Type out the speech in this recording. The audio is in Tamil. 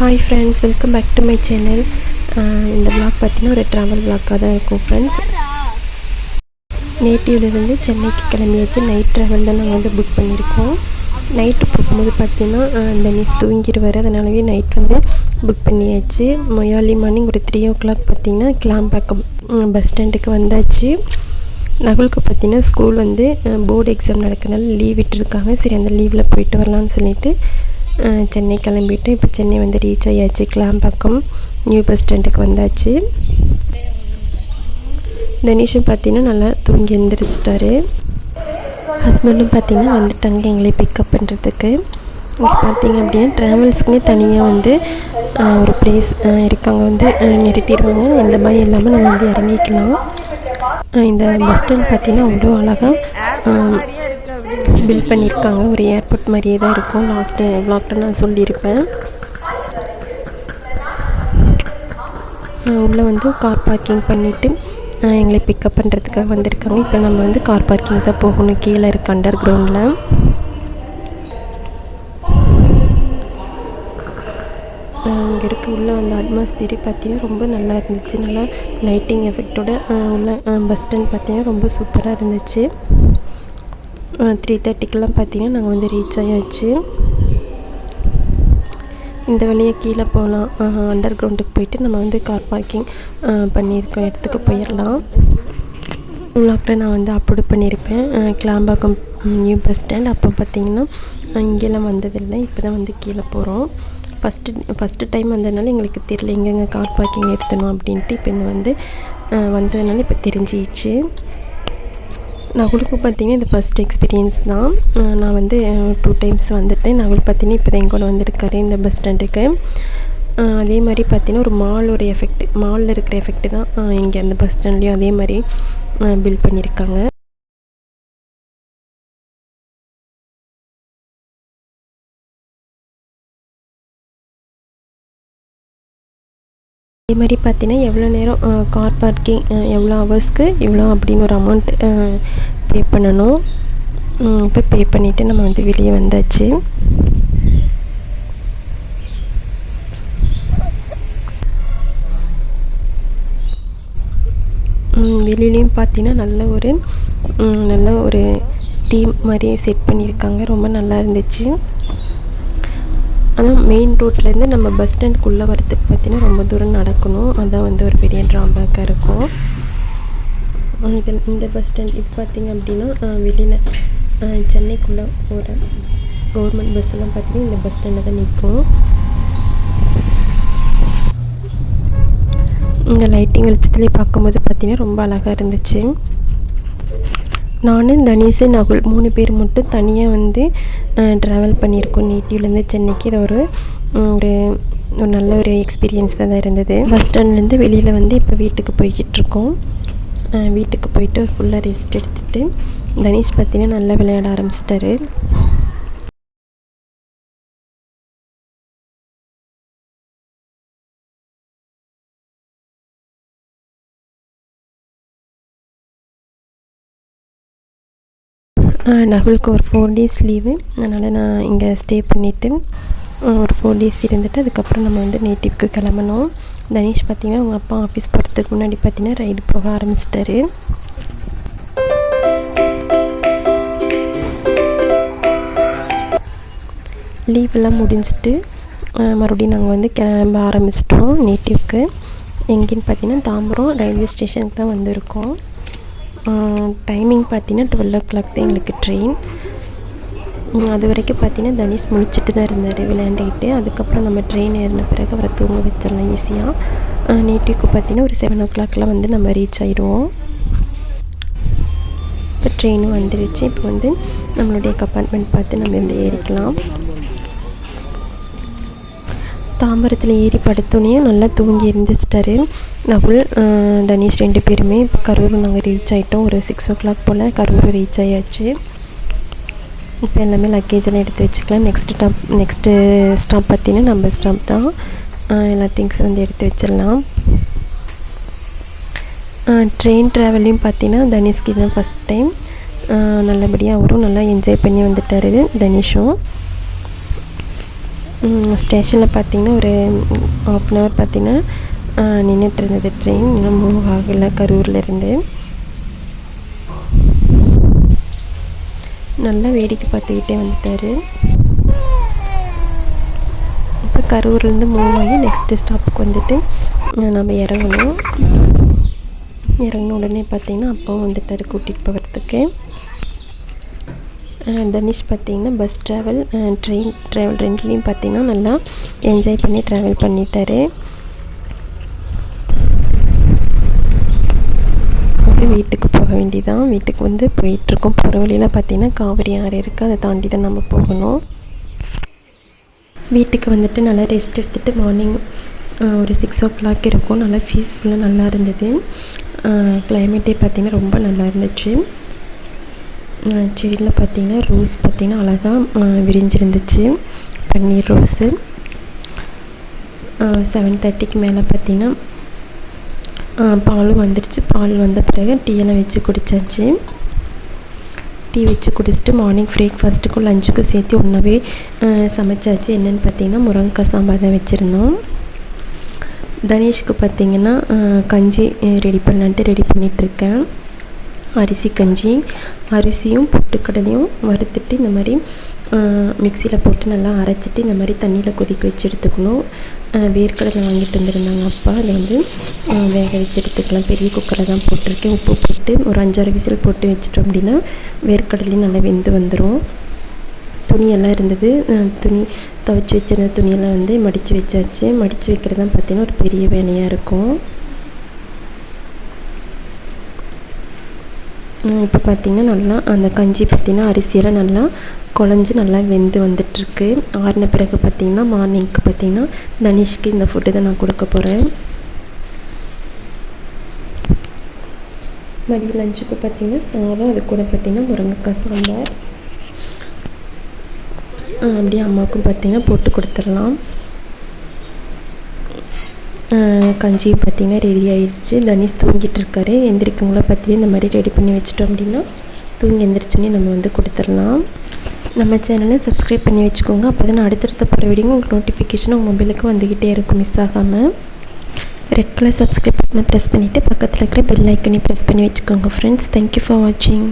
Hi friends welcome back to my channel இந்த பிளாக் பார்த்தீங்கன்னா ஒரு ட்ராவல் பிளாக்காக தான் இருக்கும் ஃப்ரெண்ட்ஸ் நேட்டிவ்லேருந்து சென்னைக்கு கிளம்பியாச்சு. நைட் ட்ராவல் தான் நாங்கள் வந்து புக் பண்ணியிருக்கோம். நைட்டு போகும்போது பார்த்தீங்கன்னா தனிஷ் தூங்கிடுவார். அதனாலவே நைட் வந்து புக் பண்ணியாச்சு. மொயாலி மார்னிங் ஒரு த்ரீ ஓ கிளாக் பார்த்தீங்கன்னா கிளாம்பாக்கம் பஸ் ஸ்டாண்டுக்கு வந்தாச்சு. நகுலுக்கு பார்த்தீங்கன்னா ஸ்கூல் வந்து போர்டு எக்ஸாம் நடக்கிறதுனால லீவ் விட்டுருக்காங்க. சரி அந்த லீவில் போயிட்டு வரலான்னு சொல்லிட்டு சென்னை கிளம்பிட்டு இப்போ சென்னை வந்து ரீச் ஆகியாச்சு கிளாம்பாக்கம் நியூ பஸ் ஸ்டாண்டுக்கு வந்தாச்சு. தனிஷும் பார்த்தீங்கன்னா நல்லா தூங்கி எந்திரிச்சிட்டாரு. ஹஸ்பண்டும் பார்த்தீங்கன்னா வந்துட்டாங்க எங்களை பிக்கப் பண்ணுறதுக்கு இங்கே பார்த்தீங்க அப்படின்னா ட்ராவல்ஸ்க்குனே தனியாக வந்து ஒரு பிளேஸ் இருக்காங்க வந்து நிறுத்திடுவாங்க. இந்த மாதிரி இல்லாமல் நம்ம வந்து இறங்கிக்கலாம். இந்த பஸ் ஸ்டாண்ட் பார்த்தீங்கன்னா அவ்வளோ அழகாக பில்ட் பண்ணியிருக்காங்க. ஒரு ஏர்போர்ட் மாதிரியே தான் இருக்கும். லாஸ்ட்டு விளாக்ல நான் சொல்லியிருப்பேன். உள்ளே வந்து கார் பார்க்கிங் பண்ணிவிட்டு எங்களை பிக்கப் பண்ணுறதுக்காக வந்திருக்காங்க. இப்போ நம்ம வந்து கார் பார்க்கிங் தான் போகணும். கீழே இருக்க அண்டர் கிரவுண்டில் இங்கே இருக்க உள்ள அந்த அட்மாஸ்பியரே பார்த்தீங்கன்னா ரொம்ப நல்லா இருந்துச்சு. நல்லா லைட்டிங் எஃபெக்டோட உள்ள பஸ் ஸ்டாண்ட் பார்த்தீங்கன்னா ரொம்ப சூப்பராக இருந்துச்சு. த்ரீ தேர்ட்டிக்கெலாம் பார்த்தீங்கன்னா நாங்கள் வந்து ரீச் ஆயாச்சு. இந்த வழியாக கீழே போகலாம். அண்டர் கிரவுண்டுக்கு போயிட்டு நம்ம வந்து கார் பார்க்கிங் பண்ணியிருக்க இடத்துக்கு போயிடலாம் உள்ளாக்கில் நான் வந்து அப்லோட் பண்ணியிருப்பேன். கிளாம்பாக்கம் நியூ பஸ் ஸ்டாண்ட் அப்போ பார்த்தீங்கன்னா அஹ், இங்கெல்லாம் வந்ததில்லை. இப்போ தான் வந்து கீழே போகிறோம் ஃபஸ்ட்டு ஃபஸ்ட்டு டைம் வந்ததுனால எங்களுக்கு தெரியல எங்கெங்கே கார் பார்க்கிங் நிறுத்தணும் அப்படின்ட்டு. இப்போ இந்த வந்து வந்ததுனால இப்போ தெரிஞ்சிச்சு நகுலுக்கு பார்த்தீங்கன்னா இது ஃபஸ்ட் எக்ஸ்பீரியன்ஸ் தான். நான் வந்து டூ டைம்ஸ் வந்துட்டேன். நகுல் பார்த்தீங்கன்னா இப்போ தான் எங்கூட வந்திருக்காரு இந்த பஸ் ஸ்டாண்டுக்கு அதே மாதிரி பார்த்தீங்கன்னா ஒரு மாலோட எஃபெக்ட் மாலில் இருக்கிற எஃபெக்ட் தான் இங்கே அந்த பஸ் ஸ்டாண்ட்லேயும் அதே மாதிரி பில்ட் பண்ணியிருக்காங்க. அதே மாதிரி பார்த்தீங்கன்னா எவ்வளோ நேரம் கார் பார்க்கிங் எவ்வளோ ஹவர்ஸ்க்கு இவ்வளோ அப்படின்னு ஒரு அமௌண்ட் பே பண்ணணும். இப்போ பே பண்ணிவிட்டு நம்ம வந்து வெளியே வந்தாச்சு. வெளியிலையும் பார்த்தீங்கன்னா நல்ல ஒரு நல்ல ஒரு தீம் மாதிரி செட் பண்ணியிருக்காங்க. ரொம்ப நல்லா இருந்துச்சு. ஆனால் மெயின் ரோட்லேருந்து நம்ம பஸ் ஸ்டாண்டுக்குள்ளே வரத்துக்கு பார்த்தீங்கன்னா ரொம்ப தூரம் நடக்கணும். அதுதான் வந்து ஒரு பெரிய ட்ராபேக்காக இருக்கும். இது இந்த பஸ் ஸ்டாண்ட் இப்போ பார்த்தீங்க அப்படின்னா வெளியில் சென்னைக்குள்ளே போகிற கவர்மெண்ட் பஸ் எல்லாம் பார்த்தீங்கன்னா இந்த பஸ் ஸ்டாண்டில் தான் நிற்கும் இந்த லைட்டிங் வெளிச்சத்துலேயே பார்க்கும்போது பார்த்தீங்கன்னா ரொம்ப அழகாக இருந்துச்சு. நான் தனீஷ் நகுல் மூணு பேர் மட்டும் தனியாக வந்து ட்ராவல் பண்ணியிருக்கோம். நேட்டிவ்லேருந்து சென்னைக்கு. இது ஒரு ஒரு ஒரு நல்ல ஒரு எக்ஸ்பீரியன்ஸ் தான் இருந்தது. பஸ் ஸ்டாண்ட்லேருந்து வெளியில் வந்து இப்போ வீட்டுக்கு போய்கிட்டு இருக்கோம் வீட்டுக்கு போயிட்டு ஃபுல்லாக ரெஸ்ட் எடுத்துகிட்டு தனீஷ் பார்த்தீங்கன்னா நல்லா விளையாட ஆரம்பிச்சிட்டாரு. நகுலுக்கு ஒரு ஃபோர் டேஸ் லீவு அதனால் நான் இங்கே ஸ்டே பண்ணிவிட்டு ஒரு ஃபோர் டேஸ் இருந்துட்டு அதுக்கப்புறம் நம்ம வந்து நேட்டிவ்க்கு கிளம்பணும். தனேஷ் பார்த்திங்கன்னா அவங்க அப்பா ஆஃபீஸ் போகிறதுக்கு முன்னாடி பார்த்தீங்கன்னா ரைடு போக ஆரம்பிச்சிட்டாரு. லீவெல்லாம் முடிஞ்சிட்டு மறுபடியும் நாங்கள் வந்து கிளம்ப ஆரம்பிச்சிட்டோம் நேட்டிவ்க்கு எங்கேன்னு பார்த்தீங்கன்னா தாம்பரம் ரயில்வே ஸ்டேஷனுக்கு தான் வந்திருக்கோம். டைமிங் பார்த்தீங்கன்னா டுவெல் ஓ கிளாக் தான் எங்களுக்கு ட்ரெயின் அது வரைக்கும் பார்த்தீங்கன்னா தனுஷ் முழிச்சிட்டு தான் இருந்தார் விளையாண்டுக்கிட்டு அதுக்கப்புறம் நம்ம ட்ரெயின் ஏறின பிறகு அவரை தூங்க வச்சிடலாம் ஈஸியாக நேட்டிவ்க்கு பார்த்தீங்கன்னா ஒரு செவன் ஓ கிளாக்லாம் வந்து நம்ம ரீச் ஆயிடுவோம். இப்போ ட்ரெயினும் வந்துருச்சு. இப்போ வந்து நம்மளுடைய கம்பார்ட்மெண்ட் பார்த்து நம்ம வந்து ஏறிக்கலாம். தாம்பரத்தில் ஏறி படுத்தோடனே நல்லா தூங்கி இருந்துச்சிட்டாரு நகுல் தனிஷ் ரெண்டு பேருமே இப்போ கரூர் நாங்கள் ரீச் ஆகிட்டோம் ஒரு சிக்ஸ் ஓ கிளாக் போல் கரூர் ரீச் ஆகியாச்சு இப்போ எல்லாமே லக்கேஜெல்லாம் எடுத்து வச்சுக்கலாம். நெக்ஸ்ட் ஸ்டாப் நெக்ஸ்ட்டு ஸ்டாப் பார்த்தீங்கன்னா நம்ம ஸ்டாப் தான். எல்லா திங்ஸும் வந்து எடுத்து வச்சிடலாம். ட்ரெயின் ட்ராவலையும் பார்த்தீங்கன்னா தனுஷ்க்கு தான் ஃபஸ்ட் டைம் நல்லபடியாக அவரும் நல்லா என்ஜாய் பண்ணி வந்துட்டார் தனிஷும். ஸ்டேஷனில் பார்த்தீங்கன்னா ஒரு ஆஃப் அன் ஹவர் பார்த்தீங்கன்னா நின்றுட்டு இருந்தது ட்ரெயின் இன்னும் மூவ் ஆகலை கரூர்லேருந்து நல்லா வேடிக்கை பார்த்துக்கிட்டே வந்துட்டார். இப்போ கரூர்லேருந்து மூவ் ஆகி நெக்ஸ்ட்டு ஸ்டாப்புக்கு வந்துட்டு நம்ம இறங்கணும். இறங்கின உடனே பார்த்தீங்கன்னா அப்பாவும் வந்துட்டார் கூட்டிகிட்டு போகிறதுக்கு தனுஷ் பார்த்திங்கன்னா பஸ் ட்ராவல் ட்ரெயின் ட்ராவல் ரெண்டுலேயும் பார்த்திங்கன்னா நல்லா என்ஜாய் பண்ணி ட்ராவல் பண்ணிட்டாரு. அப்படியே வீட்டுக்கு போக வேண்டியதான் வீட்டுக்கு வந்து போயிட்டுருக்கோம். போகிற வழியில் பார்த்திங்கன்னா காவிரி ஆறு இருக்குது அதை தாண்டி தான் நம்ம போகணும். வீட்டுக்கு வந்துட்டு நல்லா ரெஸ்ட் எடுத்துகிட்டு மார்னிங் ஒரு சிக்ஸ் ஓ கிளாக் இருக்கும். நல்லா பீஸ்ஃபுல்லாக நல்லா இருந்தது. கிளைமேட்டே பார்த்திங்கன்னா ரொம்ப நல்லா இருந்துச்சு. செடியில் பார்த்திங்கன்னா ரோஸ் பார்த்திங்கன்னா அழகாக விரிஞ்சிருந்துச்சு. பன்னீர் ரோஸு. செவன் தேர்ட்டிக்கு மேலே பார்த்திங்கன்னா பாலும் வந்துடுச்சு பால் வந்த பிறகு டீயெல்லாம் வச்சு குடித்தாச்சு டீ வச்சு குடிச்சிட்டு மார்னிங் பிரேக்ஃபாஸ்ட்டுக்கும் லஞ்சுக்கும் சேர்த்து ஒன்றாவே சமைச்சாச்சு. என்னென்னு பார்த்தீங்கன்னா முருங்கைக்காய் சாம்பார் தான் வச்சுருந்தோம். தனேஷ்க்கு பார்த்திங்கன்னா கஞ்சி ரெடி பண்ணலான்ட்டு ரெடி பண்ணிகிட்ருக்கேன் அரிசி கஞ்சி அரிசியும் பொட்டுக்கடலையும் வறுத்துட்டு இந்த மாதிரி மிக்சியில் போட்டு நல்லா அரைச்சிட்டு இந்த மாதிரி தண்ணியில் கொதிக்க வச்சு எடுத்துக்கணும். வேர்க்கடலை வாங்கிட்டு வந்திருந்தாங்க அப்பா. அதை வந்து வேக வச்சு எடுத்துக்கலாம். பெரிய குக்கரில் தான் போட்டிருக்கேன். உப்பு போட்டு ஒரு அஞ்சாறு விசில் போட்டு வச்சிட்டோம் அப்படின்னா வேர்க்கடலையும் நல்லா வெந்து வந்துடும் துணியெல்லாம் இருந்தது. துணி துவச்சி வச்சிருந்த துணியெல்லாம் வந்து மடித்து வச்சாச்சு. மடித்து வைக்கிறது தான் பார்த்திங்கன்னா ஒரு பெரிய வேலையாக இருக்கும். இப்போ பார்த்திங்கன்னா நல்லா அந்த கஞ்சி பார்த்திங்கன்னா அரிசியெல்லாம் நல்லா குழஞ்சி நல்லா வெந்து வந்துட்டுருக்கு. ஆறின பிறகு பார்த்திங்கன்னா மார்னிங்க்கு பார்த்திங்கன்னா தனிஷ்க்கு இந்த ஃபுட்டு தான் நான் கொடுக்க போகிறேன் மதிய லஞ்சுக்கு பார்த்திங்கன்னா சாதம் அது கூட பார்த்திங்கன்னா முருங்கைக்காய் சாம்பார். அப்படியே அம்மாவுக்கும் பார்த்திங்கன்னா போட்டு கொடுத்துடலாம். கஞ்சி பார்த்திங்கன்னா ரெடி ஆயிடுச்சு தனிஷ் தூங்கிட்டு இருக்காரு எந்திரிக்கவங்கள பார்த்திங்கன்னா இந்த மாதிரி ரெடி பண்ணி வச்சிட்டோம் அப்படின்னா தூங்கி எந்திரிச்சோன்னே நம்ம வந்து கொடுத்துடலாம். நம்ம சேனலை சப்ஸ்கிரைப் பண்ணி வச்சுக்கோங்க. அப்போ தான் அடுத்தடுத்த போகிற வீடியோ உங்களுக்கு நோட்டிஃபிகேஷன் உங்கள் மொபைலுக்கு வந்துக்கிட்டே இருக்கும் மிஸ் ஆகாமல் ரெட் கலர் சப்ஸ்கிரைப் பட்டனை ப்ரெஸ் பண்ணிவிட்டு பக்கத்தில் இருக்கிற பெல் ஐக்கனையும் ப்ரெஸ் பண்ணி வச்சுக்கோங்க ஃப்ரெண்ட்ஸ் தேங்க்யூ ஃபார் வாட்சிங்